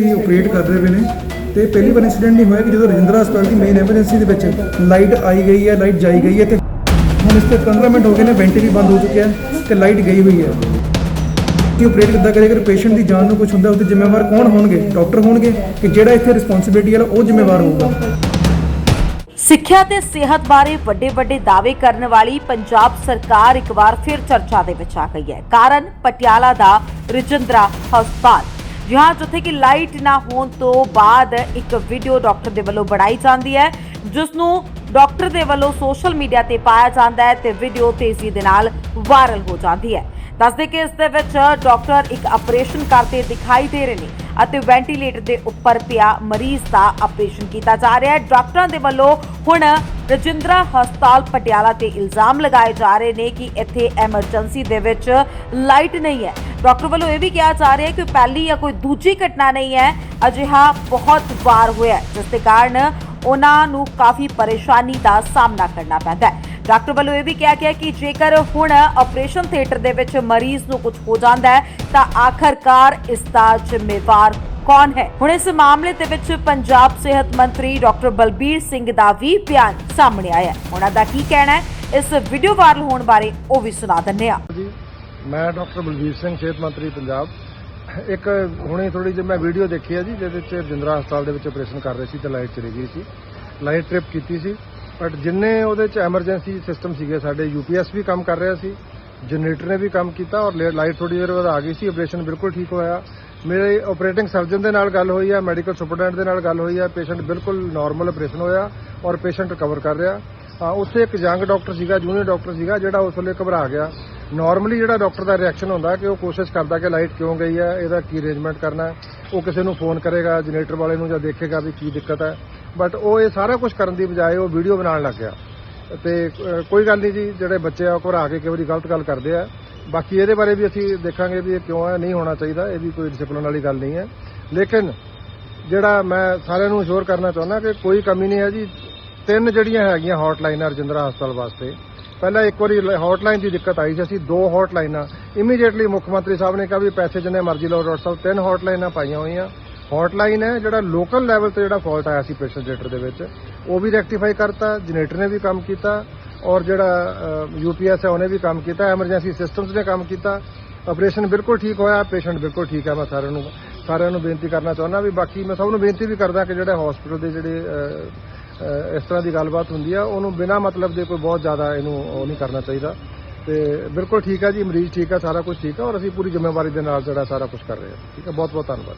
Emergency operate ਕਰ ਰਹੇ ਪਏ ਨੇ ਤੇ ਪਹਿਲੀ ਵਾਰ ਇਨਸੀਡੈਂਟ ਨਹੀਂ ਹੋਇਆ ਕਿ ਜਦੋਂ ਰਜਿੰਦਰਾ ਹਸਪਤਾਲ ਦੀ ਮੇਨ ਐਮਰਜੈਂਸੀ ਦੇ ਵਿੱਚ ਲਾਈਟ ਆਈ ਗਈ ਹੈ ਲਾਈਟ ਜਾਈ ਗਈ ਹੈ ਤੇ ਹੁਣ ਇਸ ਤੇ 15 ਮਿੰਟ ਹੋ ਗਏ ਨੇ ਵੈਂਟੀ ਵੀ ਬੰਦ ਹੋ ਚੁੱਕਿਆ ਹੈ ਤੇ ਲਾਈਟ ਗਈ ਹੋਈ ਹੈ। ਕਿ ਆਪਰੇਟ ਕਿੱਦਾਂ ਕਰੇ? ਅਗਰ ਪੇਸ਼ੈਂਟ ਦੀ ਜਾਨ ਨੂੰ ਕੁਝ ਹੁੰਦਾ ਉਹਦੇ ਜ਼ਿੰਮੇਵਾਰ ਕੌਣ ਹੋਣਗੇ? ਡਾਕਟਰ ਹੋਣਗੇ ਕਿ ਜਿਹੜਾ ਇੱਥੇ ਰਿਸਪੌਂਸਿਬਿਲਟੀ ਵਾਲਾ ਉਹ ਜ਼ਿੰਮੇਵਾਰ ਹੋਊਗਾ? ਸਿੱਖਿਆ ਤੇ ਸਿਹਤ ਬਾਰੇ ਵੱਡੇ ਵੱਡੇ ਦਾਅਵੇ ਕਰਨ ਵਾਲੀ ਪੰਜਾਬ ਸਰਕਾਰ ਇੱਕ ਵਾਰ ਫਿਰ ਚਰਚਾ ਦੇ ਵਿੱਚ ਆ ਗਈ ਹੈ। ਕਾਰਨ ਪਟਿਆਲਾ ਦਾ ਰਜਿੰਦਰਾ ਹਸਪਤਾਲ। ਜਿਹਾਂ ਜਿੱਥੇ ਕਿ ਲਾਈਟ ਨਾ ਹੋਣ ਤੋਂ ਬਾਅਦ ਇੱਕ ਵੀਡੀਓ ਡਾਕਟਰ ਦੇ ਵੱਲੋਂ ਬਣਾਈ ਜਾਂਦੀ ਹੈ ਜਿਸ ਨੂੰ ਡਾਕਟਰ ਦੇ ਵੱਲੋਂ ਸੋਸ਼ਲ ਮੀਡੀਆ ਤੇ ਪਾਇਆ ਜਾਂਦਾ ਹੈ ਤੇ ਵੀਡੀਓ ਤੇਜ਼ੀ ਦੇ ਨਾਲ ਵਾਇਰਲ ਹੋ ਜਾਂਦੀ ਹੈ। ਦੱਸਦੇ ਕਿ ਇਸ ਦੇ ਵਿੱਚ ਡਾਕਟਰ ਇੱਕ ਆਪਰੇਸ਼ਨ ਕਰਦੇ ਦਿਖਾਈ ਦੇ ਰਹੇ ਨੇ ਅਤੇ ਵੈਂਟੀਲੇਟਰ ਦੇ ਉੱਪਰ ਪਿਆ ਮਰੀਜ਼ ਦਾ ਆਪਰੇਸ਼ਨ ਕੀਤਾ ਜਾ ਰਿਹਾ ਹੈ। ਡਾਕਟਰਾਂ ਦੇ ਵੱਲੋਂ ਹੁਣ ਰਜਿੰਦਰਾ ਹਸਪਤਾਲ ਪਟਿਆਲਾ ਤੇ ਇਲਜ਼ਾਮ ਲਗਾਏ ਜਾ ਰਹੇ ਨੇ ਕਿ ਇੱਥੇ ਐਮਰਜੈਂਸੀ ਦੇ ਵਿੱਚ ਲਾਈਟ ਨਹੀਂ ਹੈ। ਡਾਕਟਰ ਵੱਲੋਂ ਇਹ ਵੀ ਕਿਹਾ ਜਾ ਰਿਹਾ ਹੈ ਕਿ ਪਹਿਲੀ ਜਾਂ ਕੋਈ ਦੂਜੀ ਘਟਨਾ ਨਹੀਂ ਹੈ, ਅਜਿਹਾ ਬਹੁਤ ਵਾਰ ਹੋਇਆ ਜਿਸ ਦੇ ਕਾਰਨ ਉਹਨਾਂ ਨੂੰ ਕਾਫੀ ਪਰੇਸ਼ਾਨੀ ਦਾ ਸਾਹਮਣਾ ਕਰਨਾ ਪੈਂਦਾ ਹੈ। ਡਾਕਟਰ ਵੱਲੋਂ ਇਹ ਵੀ ਕਿਹਾ ਗਿਆ ਕਿ ਜੇਕਰ ਹੁਣ ਆਪਰੇਸ਼ਨ ਥੀਏਟਰ ਦੇ ਵਿੱਚ ਮਰੀਜ਼ ਨੂੰ ਕੁਝ ਹੋ ਜਾਂਦਾ ਹੈ, ਤਾਂ ਆਖਰਕਾਰ ਇਸ ਦਾ ਜ਼ਿੰਮੇਵਾਰ ਕੌਣ ਹੈ? ਹੁਣ ਇਸ ਮਾਮਲੇ ਦੇ ਵਿੱਚ ਪੰਜਾਬ ਸਿਹਤ ਮੰਤਰੀ ਡਾਕਟਰ ਬਲਬੀਰ ਸਿੰਘ ਦਾ ਵੀ ਬਿਆਨ ਸਾਹਮਣੇ ਆਇਆ ਉਹਨਾਂ ਦਾ ਕੀ ਕਹਿਣਾ ਹੈ? ਇਸ ਵੀਡੀਓ ਵਾਇਰਲ ਹੋਣ ਬਾਰੇ ਉਹ ਵੀ ਸੁਣਾ ਦਿੰਦੇ ਹਾਂ। ਮੈਂ ਡਾਕਟਰ ਬਲਵੀਰ ਸਿੰਘ, ਸਿਹਤ ਮੰਤਰੀ ਪੰਜਾਬ। ਇੱਕ ਹੁਣੇ ਥੋੜੀ ਜਿਹੀ ਮੈਂ ਵੀਡੀਓ ਦੇਖੀ ਹੈ ਜੀ, ਜਿਹਦੇ ਵਿੱਚ ਰਜਿੰਦਰਾ ਹਸਪਤਾਲ ਦੇ ਵਿੱਚ ਆਪਰੇਸ਼ਨ ਕਰ ਰਹੇ ਸੀ ਤੇ ਲਾਈਟ ਚਲੀ ਗਈ ਸੀ। ਲਾਈਟ ਟ੍ਰਿਪ ਕੀਤੀ ਸੀ। ਬਟ ਜਿੰਨੇ ਉਹਦੇ ਚ ਐਮਰਜੈਂਸੀ ਸਿਸਟਮ ਸੀਗੇ, ਸਾਡੇ ਯੂਪੀਐਸ ਵੀ ਕੰਮ ਕਰ ਰਿਹਾ ਸੀ, ਜਨਰੇਟਰ ਨੇ ਵੀ ਕੰਮ ਕੀਤਾ ਔਰ ਲਾਈਟ ਥੋੜੀ ਦੇਰ ਬਾਅਦ ਆ ਗਈ ਸੀ, ਆਪਰੇਸ਼ਨ ਬਿਲਕੁਲ ਠੀਕ ਹੋਇਆ। ਮੇਰੇ ਆਪਰੇਟਿੰਗ ਸਰਜਨ ਦੇ ਨਾਲ ਗੱਲ ਹੋਈ ਹੈ, ਮੈਡੀਕਲ ਸੁਪਰਡੈਂਟ ਦੇ ਨਾਲ ਗੱਲ ਹੋਈ ਹੈ, ਪੇਸ਼ੈਂਟ ਬਿਲਕੁਲ ਨਾਰਮਲ ਆਪਰੇਸ਼ਨ ਹੋਇਆ ਔਰ ਪੇਸ਼ੈਂਟ ਰਿਕਵਰ ਕਰ ਰਿਹਾ। ਉੱਥੇ ਇੱਕ ਯੰਗ ਡਾਕਟਰ ਸੀਗਾ, ਜੂਨੀਅਰ ਡਾਕਟਰ ਸੀਗਾ, ਜਿਹੜਾ ਉਸ ਵੇਲੇ ਘਬਰਾ ਗਿਆ। ਨਾਰਮਲੀ ਜਿਹੜਾ ਡਾਕਟਰ ਦਾ ਰਿਐਕਸ਼ਨ ਹੁੰਦਾ ਕਿ ਉਹ ਕੋਸ਼ਿਸ਼ ਕਰਦਾ ਕਿ ਲਾਈਟ ਕਿਉਂ ਗਈ ਹੈ, ਇਹਦਾ ਕੀ ਅਰੇਂਜਮੈਂਟ ਕਰਨਾ ਹੈ, ਉਹ ਕਿਸੇ ਨੂੰ ਫੋਨ ਕਰੇਗਾ ਜਨਰੇਟਰ ਵਾਲੇ ਨੂੰ ਜਾਂ ਦੇਖੇਗਾ ਵੀ ਕੀ ਦਿੱਕਤ ਹੈ। ਬਟ ਉਹ ਇਹ ਸਾਰਾ ਕੁਝ ਕਰਨ ਦੀ ਬਜਾਏ ਉਹ ਵੀਡੀਓ ਬਣਾਉਣ ਲੱਗ ਗਿਆ। ਤੇ ਕੋਈ ਗੱਲ ਨਹੀਂ ਜੀ, ਜਿਹੜੇ ਬੱਚੇ ਆ, ਉਹ ਘਬਰਾ ਕੇ ਕਈ ਵਾਰੀ ਗਲਤ ਗੱਲ ਕਰਦੇ ਆ। ਬਾਕੀ ਇਹਦੇ ਬਾਰੇ ਵੀ ਅਸੀਂ ਦੇਖਾਂਗੇ ਵੀ ਇਹ ਕਿਉਂ ਹੈ, ਨਹੀਂ ਹੋਣਾ ਚਾਹੀਦਾ, ਇਹ ਵੀ ਕੋਈ ਡਿਸਪਲਿਨ ਵਾਲੀ ਗੱਲ ਨਹੀਂ ਹੈ। ਲੇਕਿਨ ਜਿਹੜਾ ਮੈਂ ਸਾਰਿਆਂ ਨੂੰ ਅਸ਼ੋਰ ਕਰਨਾ ਚਾਹੁੰਦਾ ਕਿ ਕੋਈ ਕਮੀ ਨਹੀਂ ਹੈ ਜੀ। ਤਿੰਨ ਜਿਹੜੀਆਂ ਹੈਗੀਆਂ ਹੌਟਲਾਈਨਾਂ ਰਜਿੰਦਰਾ ਹਸਪਤਾਲ ਵਾਸਤੇ ਪਹਿਲਾਂ ਇੱਕ ਵਾਰੀ ਹੌਟਲਾਈਨ ਦੀ ਦਿੱਕਤ ਆਈ ਸੀ, ਅਸੀਂ ਦੋ ਹੌਟਲਾਈਨਾਂ ਇਮੀਡੀਏਟਲੀ ਮੁੱਖ ਮੰਤਰੀ ਸਾਹਿਬ ਨੇ ਕਿਹਾ ਵੀ ਪੈਸੇ ਜਿੰਨੇ ਮਰਜ਼ੀ ਲਓ, ਡਾਕਟਰ ਸਾਹਿਬ, ਤਿੰਨ ਹੌਟਲਾਈਨਾਂ ਪਾਈਆਂ ਹੋਈਆਂ। ਹੌਟਲਾਈਨ ਹੈ ਜਿਹੜਾ ਲੋਕਲ ਲੈਵਲ ਤੇ ਜਿਹੜਾ ਫਾਲਟ ਆਇਆ ਸੀ ਪੇਸ਼ੈਂਟ ਜਨਰੇਟਰ ਦੇ ਵਿੱਚ, ਉਹ ਵੀ ਰੈਕਟੀਫਾਈ ਕਰਤਾ, ਜਨਰੇਟਰ ਨੇ ਵੀ ਕੰਮ ਕੀਤਾ, ਔਰ ਜਿਹੜਾ ਯੂਪੀਐਸ ਹੈ ਉਹਨੇ ਵੀ ਕੰਮ ਕੀਤਾ ਐਮਰਜੈਂਸੀ ਸਿਸਟਮਸ ਨੇ ਕੰਮ ਕੀਤਾ। ਆਪਰੇਸ਼ਨ ਬਿਲਕੁਲ ਠੀਕ ਹੋਇਆ ਪੇਸ਼ੈਂਟ ਬਿਲਕੁਲ ਠੀਕ ਹੈ ਮੈਂ ਸਾਰਿਆਂ ਨੂੰ ਸਾਰਿਆਂ ਨੂੰ ਬੇਨਤੀ ਕਰਨਾ ਚਾਹੁੰਦਾ ਵੀ ਬਾਕੀ ਮੈਂ ਸਭ ਨੂੰ ਬੇਨਤੀ ਵੀ ਕਰਦਾ ਕਿ ਜਿਹੜੇ ਹਸਪੀਟਲ ਦੇ ਜਿਹੜੇ ਇਸ ਤਰ੍ਹਾਂ ਦੀ ਗੱਲਬਾਤ ਹੁੰਦੀ ਆ। ਉਹਨੂੰ ਬਿਨਾਂ ਮਤਲਬ ਦੇ ਕੋਈ ਬਹੁਤ ਜ਼ਿਆਦਾ ਇਹਨੂੰ ਉਹ ਨਹੀਂ ਕਰਨਾ ਚਾਹੀਦਾ। ਤੇ ਬਿਲਕੁਲ ਠੀਕ ਹੈ ਜੀ, ਮਰੀਜ਼ ਠੀਕ ਆ, ਸਾਰਾ ਕੁਝ ਠੀਕ ਆ ਔਰ ਅਸੀਂ ਪੂਰੀ ਜ਼ਿੰਮੇਵਾਰੀ ਦੇ ਨਾਲ ਜਿਹੜਾ ਸਾਰਾ ਕੁਝ ਕਰ ਰਹੇ ਹਾਂ ਠੀਕ ਹੈ ਬਹੁਤ ਬਹੁਤ ਧੰਨਵਾਦ।